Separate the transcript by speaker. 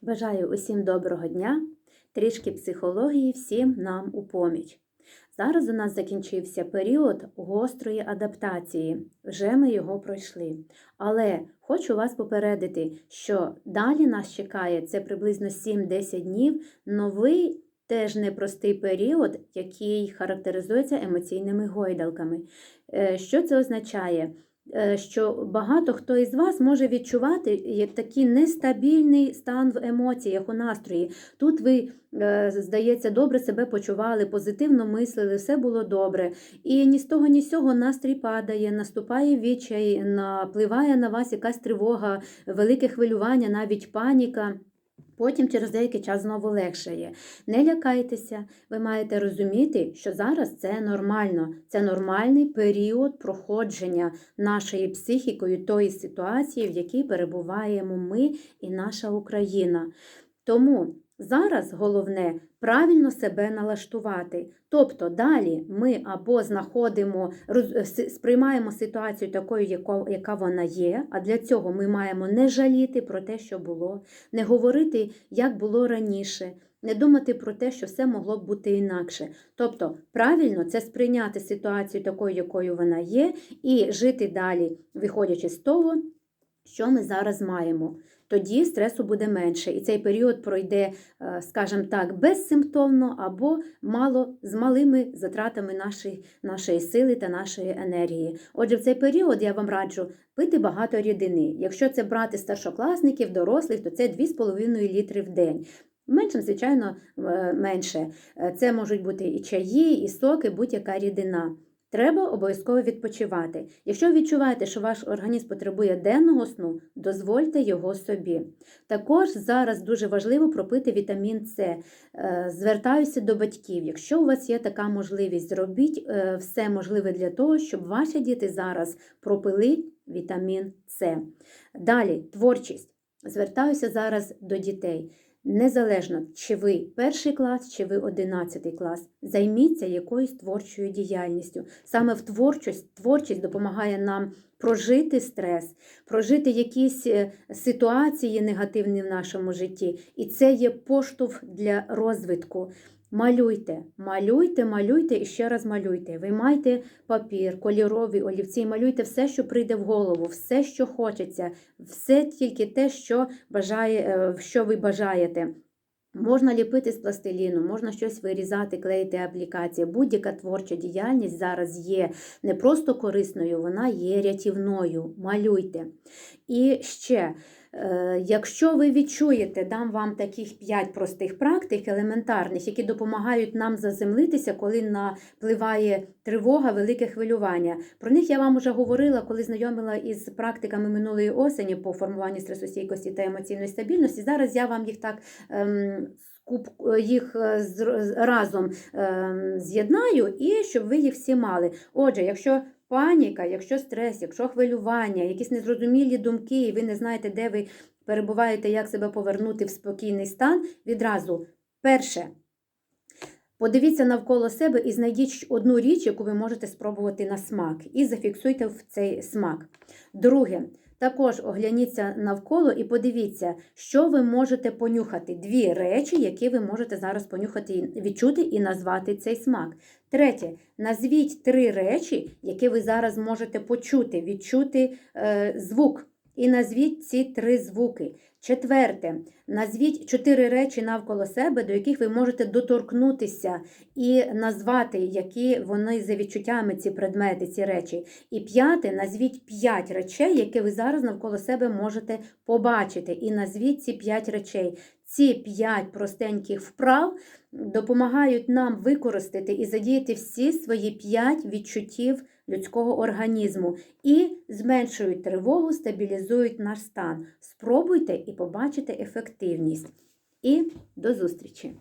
Speaker 1: Бажаю усім доброго дня, трішки психології всім нам у поміч. Зараз у нас закінчився період гострої адаптації, вже ми його пройшли. Але хочу вас попередити, що далі нас чекає це приблизно 7-10 днів новий. Теж непростий період, який характеризується емоційними гойдалками. Е, Що це означає? Е, що багато хто із вас може відчувати такий нестабільний стан в емоціях, у настрої. Тут ви, е, здається, добре себе почували, позитивно мислили, все було добре. І ні з того, ні з цього настрій падає, наступає відчай, напливає на вас якась тривога, велике хвилювання, навіть паніка. Потім через деякий час знову легшає. Не лякайтеся, ви маєте розуміти, що зараз це нормально. Це нормальний період проходження нашої психікою тої ситуації, в якій перебуваємо ми і наша Україна. Тому зараз головне правильно себе налаштувати. Тобто далі ми або знаходимо, роз- сприймаємо ситуацію такою, яка вона є, а для цього ми маємо не жаліти про те, що було, не говорити, як було раніше, не думати про те, що все могло б бути інакше. Тобто, правильно це сприйняти ситуацію такою, якою вона є, і жити далі, виходячи з того, що ми зараз маємо. Тоді стресу буде менше, і цей період пройде, е, скажімо так, безсимптомно або мало з малими затратами нашої, нашої сили та нашої енергії. Отже, в цей період я вам раджу пити багато рідини. Якщо це брати старшокласників, дорослих, то це 2,5 літри в день. Меншим, звичайно, е, менше. Е, Це можуть бути і чаї, і соки, будь-яка рідина. Треба обов'язково відпочивати. Якщо відчуваєте, що ваш організм потребує денного сну, дозвольте його собі. Також зараз дуже важливо пропити вітамін С. Е, Звертаюся до батьків. Якщо у вас є така можливість, зробіть е, все можливе для того, щоб ваші діти зараз пропили вітамін С. Далі творчість. Звертаюся зараз до дітей. Незалежно, чи ви перший клас, чи ви одинадцятий клас, займіться якоюсь творчою діяльністю. Саме в творчість, творчість допомагає нам прожити стрес, прожити якісь е, ситуації негативні в нашому житті. І це є поштовх для розвитку. Малюйте, малюйте, малюйте і ще раз малюйте. Виймайте папір, кольорові олівці, малюйте все, що прийде в голову, все, що хочеться, все тільки те, що бажає, е, що ви бажаєте. Можна ліпити з пластиліну, можна щось вирізати, клеїти аплікації. Будь-яка творча діяльність зараз є не просто корисною, вона є рятівною. Малюйте. І ще, якщо ви відчуєте, дам вам таких 5 простих практик, елементарних, які допомагають нам заземлитися, коли напливає тривога, велике хвилювання. Про них я вам вже говорила, коли знайомила із практиками минулої осені по формуванню стресостійкості та емоційної стабільності. Зараз я вам їх так. Ем, їх е, разом ем, з'єднаю і щоб ви їх всі мали. Отже, якщо паніка, якщо стрес, якщо хвилювання, якісь незрозумілі думки, і ви не знаєте, де ви перебуваєте, як себе повернути в спокійний стан, відразу перше. Подивіться навколо себе і знайдіть одну річ, яку ви можете спробувати на смак, і зафіксуйте в цей смак. Друге, також огляніться навколо і подивіться, що ви можете понюхати. Дві речі, які ви можете зараз понюхати, відчути і назвати цей смак. Третє, назвіть три речі, які ви зараз можете почути, відчути е, звук. І назвіть ці три звуки. Четверте, назвіть чотири речі навколо себе, до яких ви можете доторкнутися і назвати, які вони за відчуттями ці предмети, ці речі. І п'яте, назвіть п'ять речей, які ви зараз навколо себе можете побачити. І назвіть ці п'ять речей. Ці п'ять простеньких вправ допомагають нам використати і задіяти всі свої п'ять відчуттів людського організму і зменшують тривогу, стабілізують наш стан. Спробуйте і побачите ефективність. І до зустрічі!